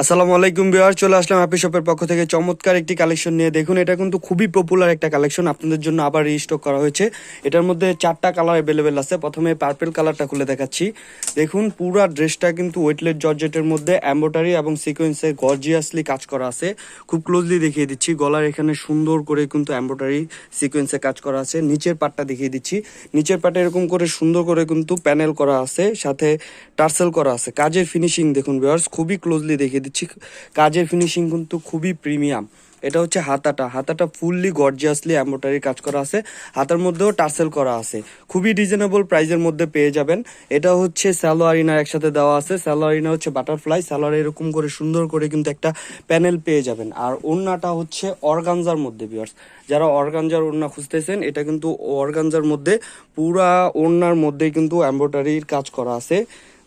আসসালামু আলাইকুম বিহার চলে আসলাম হ্যাপি শপের পক্ষ থেকে। চমৎকার একটি কালেকশন নিয়ে। দেখুন, এটা কিন্তু খুবই পপুলার একটা কালেকশন আপনাদের জন্য আবার রিস্টক করা হয়েছে। এটার মধ্যে চারটা কালার অ্যাভেলেবেল আছে। প্রথমে পার্পেল কালারটা খুলে দেখাচ্ছি। দেখুন, পুরা ড্রেসটা কিন্তু ওয়েটলেট জর্জেটের মধ্যে এম্বোটারি এবং সিকোয়েন্সে গর্জিয়াসলি কাজ করা আছে। খুব ক্লোজলি দেখিয়ে দিচ্ছি। গলার এখানে সুন্দর করে কিন্তু এম্বোটারি সিকোয়েন্সে কাজ করা আছে। নিচের পাটটা দেখিয়ে দিচ্ছি। নিচের পাটে এরকম করে সুন্দর করে কিন্তু প্যানেল করা আছে। সাথে টার্সেল করা আছে। কাজের ফিনিশিং দেখুন ভিউয়ার্স, খুবই ক্লোজলি দেখিয়ে দিচ্ছি। কাজের ফিনিশিং কিন্তু খুবই প্রিমিয়াম এটা হচ্ছে হাতাটা। হাতাটা ফুললি গর্জিয়াসলি এম্বোটারি কাজ করা আছে। হাতার মধ্যেও টার্সেল করা আছে। খুবই রিজনেবল প্রাইজের মধ্যে পেয়ে যাবেন। এটা হচ্ছে স্যালোয়ার ইনার একসাথে দেওয়া আছে। স্যালোয়ার ইনার হচ্ছে বাটারফ্লাই স্যালোয়ার এরকম করে সুন্দর করে কিন্তু একটা প্যানেল পেয়ে যাবেন। আর ওড়নাটা হচ্ছে অর্গানজার মধ্যে বিয়ার্স যারা অর্গানজার ওড়না খুঁজতেছেন, এটা কিন্তু অর্গানজার মধ্যে, পুরা ওড়নার মধ্যেই কিন্তু এম্বোটারির কাজ করা আছে।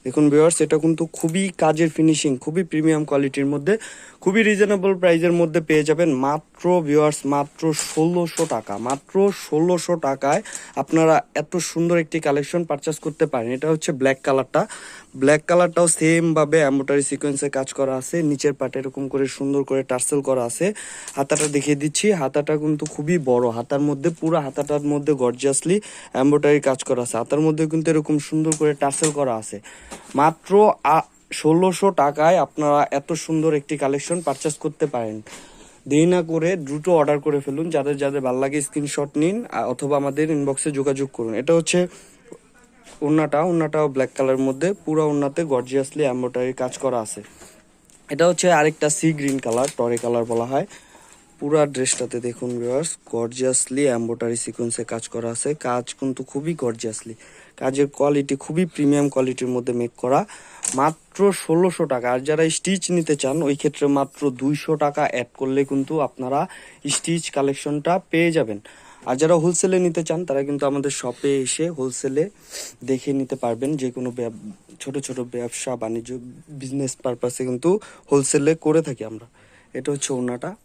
দেখুন ভিওয়ার্স এটা কিন্তু খুবই কাজের ফিনিশিং খুবই প্রিমিয়াম কোয়ালিটির মধ্যে, খুবই রিজনেবল প্রাইজের মধ্যে পেয়ে যাবেন মাত্র ভিউয়ার্স মাত্র ষোলোশো টাকা, মাত্র ষোলোশো টাকায় আপনারা এত সুন্দর একটি কালেকশন পারচেস করতে পারেন। এটা হচ্ছে ব্ল্যাক কালারটা ব্ল্যাক কালারটাও সেমভাবে অ্যাম্বোটারি সিকোয়েন্সে কাজ করা আছে। নিচের পাটে এরকম করে সুন্দর করে টার্সেল করা আছে। হাতাটা দেখিয়ে দিচ্ছি। হাতাটা কিন্তু খুবই বড়। হাতার মধ্যে, পুরো হাতাটার মধ্যে গর্জিয়াসলি এম্বোটারি কাজ করা আছে। হাতার মধ্যে কিন্তু এরকম সুন্দর করে টার্সেল করা আছে। মাত্র ষোলোশো টাকায় আপনারা এত সুন্দর একটি কালেকশন পারচেস করতে পারেন। দেরি না করে দ্রুত অর্ডার করে ফেলুন। যাদের যাদের ভালো লাগে স্ক্রিনশট নিন অথবা আমাদের ইনবক্সে যোগাযোগ করুন। এটা হচ্ছে ওড়নাটা, ওড়নাটাও ব্ল্যাক কালারের মধ্যে, পুরো ওড়নাতে গর্জিয়াসলি এম্বোটারি কাজ করা আছে। এটা হচ্ছে আরেকটা সি গ্রিন কালার টরে কালার বলা হয়। পুরা ড্রেসটাতে দেখুন ভিউয়ার্স গর্জিয়াসলি এম্বোটারি সিকোয়েন্সে কাজ করা আছে। কাজ কিন্তু খুবই গর্জিয়াসলি কাজের কোয়ালিটি খুবই প্রিমিয়াম কোয়ালিটির মধ্যে মেক করা। মাত্র ষোলোশো টাকা। আর যারা স্টিচ নিতে চান, ওই ক্ষেত্রে মাত্র দুইশো টাকা অ্যাড করলে কিন্তু আপনারা স্টিচ কালেকশনটা পেয়ে যাবেন। আর যারা হোলসেলে নিতে চান, তারা কিন্তু আমাদের শপে এসে হোলসেলে দেখে নিতে পারবেন। যে কোনো ছোট ছোট ব্যবসা, বাণিজ্য বিজনেস পারপাসে কিন্তু হোলসেলে করে থাকি আমরা। এটা হচ্ছে ওনাটা।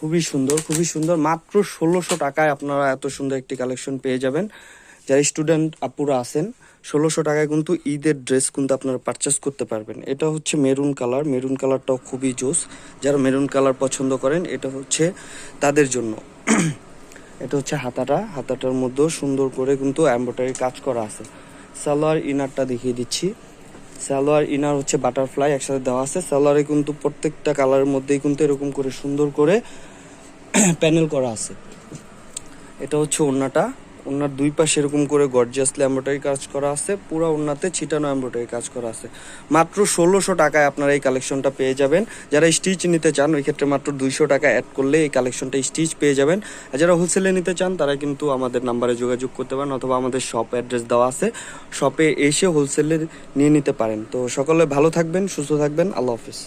খুবই সুন্দর খুবই সুন্দর। মাত্র ষোলোশো টাকায় আপনারা এত সুন্দর একটি কালেকশন পেয়ে যাবেন। যারা স্টুডেন্ট আপুরা আছেন ষোলোশো টাকায় কিন্তু ঈদের ড্রেস কিন্তু আপনারা পারচেস করতে পারবেন। এটা হচ্ছে মেরুন কালার মেরুন কালারটাও খুবই জোস যারা মেরুন কালার পছন্দ করেন, এটা হচ্ছে তাদের জন্য। এটা হচ্ছে হাতাটা। হাতাটার মধ্যেও সুন্দর করে কিন্তু এম্ব্রয়ডারি কাজ করা আছে। সালোয়ার ইনারটা দেখিয়ে দিচ্ছি। সালোয়ার ইনার হচ্ছে বাটারফ্লাই একসাথে দেওয়া আছে। সালোয়ারে কিন্তু প্রত্যেকটা কালারের মধ্যেই কিন্তু এরকম করে সুন্দর করে প্যানেল করা আছে। এটা হচ্ছে ওড়নাটা। ওড়নার দুই পাশে এরকম করে গর্জিয়াসলি এমব্রয়ডারি কাজ করা আছে, পুরো ওড়নাতে ছিটানো এমব্রয়ডারি কাজ করা আছে। মাত্র ষোলোশো টাকায় আপনারা এই কালেকশনটা পেয়ে যাবেন। যারা স্টিচ নিতে চান, ওই ক্ষেত্রে মাত্র দুইশো টাকা অ্যাড করলে এই কালেকশনটা স্টিচ পেয়ে যাবেন। আর যারা হোলসেলে নিতে চান, তারা কিন্তু আমাদের নাম্বারে যোগাযোগ করতে পারেন অথবা আমাদের শপ অ্যাড্রেস দেওয়া আছে। শপে এসে হোলসেলে নিয়ে নিতে পারেন। তো সকলে ভালো থাকবেন, সুস্থ থাকবেন। আল্লাহ হাফিজ।